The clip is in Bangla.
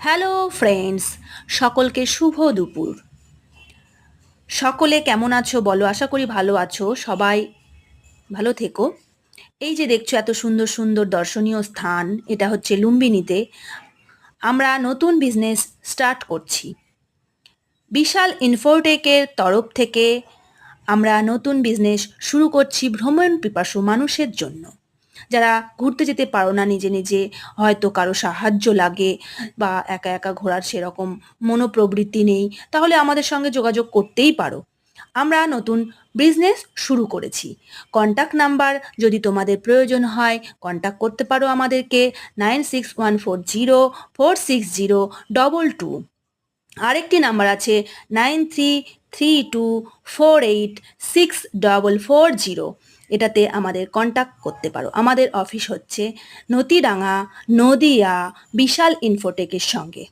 হ্যালো ফ্রেন্ডস, সকলকে শুভ দুপুর। সকলে কেমন আছো বলো, আশা করি ভালো আছো, সবাই ভালো থেকো। এই যে দেখছ এত সুন্দর সুন্দর দর্শনীয় স্থান, এটা হচ্ছে লুম্বিনীতে। আমরা নতুন বিজনেস স্টার্ট করছি। বিশাল ইনফোটেকের তরফ থেকে আমরা নতুন বিজনেস শুরু করছি ভ্রমণ পিপাসু মানুষের জন্য। যারা ঘুরতে যেতে পারো না নিজে নিজে, হয়তো কারও সাহায্য লাগে বা একা একা ঘোরার সেরকম মনোপ্রবৃত্তি নেই, তাহলে আমাদের সঙ্গে যোগাযোগ করতেই পারো। আমরা নতুন বিজনেস শুরু করেছি। কন্ট্যাক্ট নাম্বার যদি তোমাদের প্রয়োজন হয় কন্ট্যাক্ট করতে পারো আমাদেরকে nine six one four zero four six zero double two আরেকটি নাম্বার আছে nine three three two four eight six double four zero এটাতে আমাদের কন্ট্যাক্ট করতে পারো। আমাদের অফিস হচ্ছে নতিডাঙ্গা নদিয়া বিশাল ইনফোটেকের সঙ্গে।